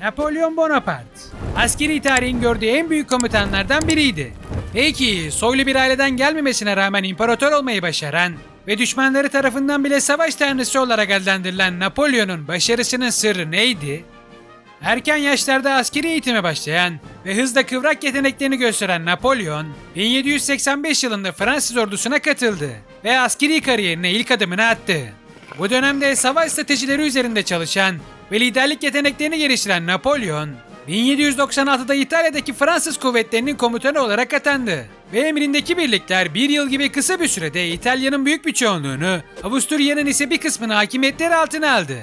Napolyon Bonaparte. Askeri tarihin gördüğü en büyük komutanlardan biriydi. Peki soylu bir aileden gelmemesine rağmen imparator olmayı başaran ve düşmanları tarafından bile savaş tanrısı olarak adlandırılan Napolyon'un başarısının sırrı neydi? Erken yaşlarda askeri eğitime başlayan ve hızla kıvrak yeteneklerini gösteren Napolyon, 1785 yılında Fransız ordusuna katıldı ve askeri kariyerine ilk adımını attı. Bu dönemde savaş stratejileri üzerinde çalışan ve liderlik yeteneklerini geliştiren Napolyon, 1796'da İtalya'daki Fransız kuvvetlerinin komutanı olarak atandı ve emrindeki birlikler bir yıl gibi kısa bir sürede İtalya'nın büyük bir çoğunluğunu, Avusturya'nın ise bir kısmını hakimiyetleri altına aldı.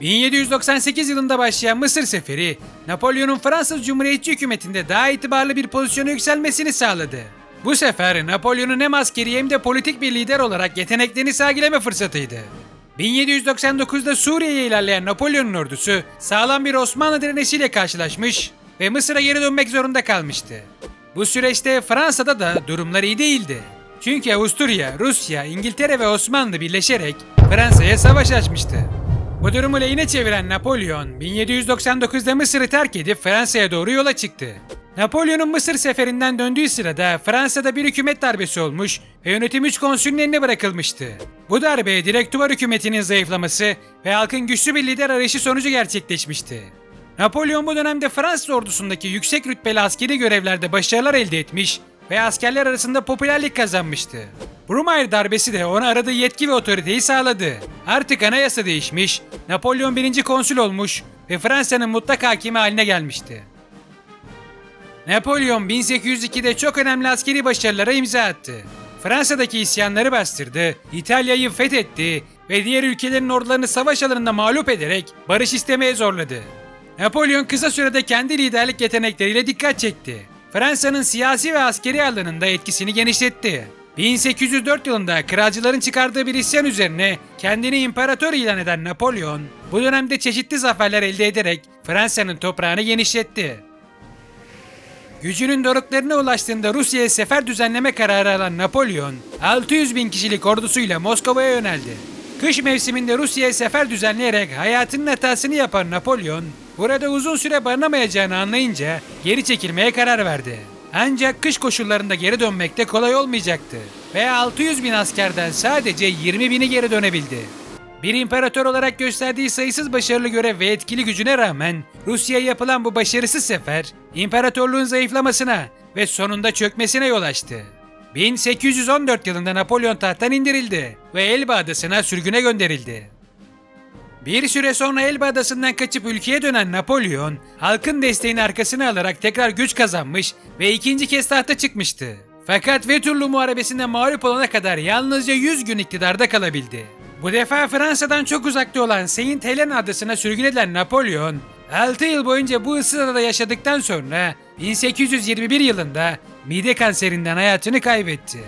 1798 yılında başlayan Mısır seferi, Napolyon'un Fransız Cumhuriyetçi hükümetinde daha itibarlı bir pozisyona yükselmesini sağladı. Bu sefer Napolyon'un hem askeri hem de politik bir lider olarak yeteneklerini sergileme fırsatıydı. 1799'da Suriye'ye ilerleyen Napolyon'un ordusu sağlam bir Osmanlı direnişiyle karşılaşmış ve Mısır'a geri dönmek zorunda kalmıştı. Bu süreçte Fransa'da da durumlar iyi değildi. Çünkü Avusturya, Rusya, İngiltere ve Osmanlı birleşerek Fransa'ya savaş açmıştı. Bu durumu lehine çeviren Napolyon 1799'da Mısır'ı terk edip Fransa'ya doğru yola çıktı. Napolyon'un Mısır seferinden döndüğü sırada Fransa'da bir hükümet darbesi olmuş ve yönetim 3 konsülün eline bırakılmıştı. Bu darbe direktüvar hükümetinin zayıflaması ve halkın güçlü bir lider arayışı sonucu gerçekleşmişti. Napolyon bu dönemde Fransız ordusundaki yüksek rütbeli askeri görevlerde başarılar elde etmiş ve askerler arasında popülerlik kazanmıştı. Brumaire darbesi de ona aradığı yetki ve otoriteyi sağladı. Artık anayasa değişmiş, Napolyon birinci konsül olmuş ve Fransa'nın mutlak hakimi haline gelmişti. Napolyon 1802'de çok önemli askeri başarılara imza attı. Fransa'daki isyanları bastırdı, İtalya'yı fethetti ve diğer ülkelerin ordularını savaş alanında mağlup ederek barış istemeye zorladı. Napolyon kısa sürede kendi liderlik yetenekleriyle dikkat çekti. Fransa'nın siyasi ve askeri alanında etkisini genişletti. 1804 yılında kralcıların çıkardığı bir isyan üzerine kendini imparator ilan eden Napolyon, bu dönemde çeşitli zaferler elde ederek Fransa'nın toprağını genişletti. Gücünün doruklarına ulaştığında Rusya'ya sefer düzenleme kararı alan Napolyon, 600 bin kişilik ordusuyla Moskova'ya yöneldi. Kış mevsiminde Rusya'ya sefer düzenleyerek hayatının hatasını yapan Napolyon, burada uzun süre barınamayacağını anlayınca geri çekilmeye karar verdi. Ancak kış koşullarında geri dönmek de kolay olmayacaktı. Ve 600 bin askerden sadece 20 bini geri dönebildi. Bir imparator olarak gösterdiği sayısız başarılı görev ve etkili gücüne rağmen Rusya'ya yapılan bu başarısız sefer imparatorluğun zayıflamasına ve sonunda çökmesine yol açtı. 1814 yılında Napolyon tahttan indirildi ve Elba adasına sürgüne gönderildi. Bir süre sonra Elba adasından kaçıp ülkeye dönen Napolyon, halkın desteğini arkasına alarak tekrar güç kazanmış ve ikinci kez tahta çıkmıştı. Fakat Veturlu Muharebesi'nde mağlup olana kadar yalnızca 100 gün iktidarda kalabildi. Bu defa Fransa'dan çok uzakta olan Saint Helena adasına sürgün edilen Napolyon, 6 yıl boyunca bu ıssız adada yaşadıktan sonra 1821 yılında mide kanserinden hayatını kaybetti.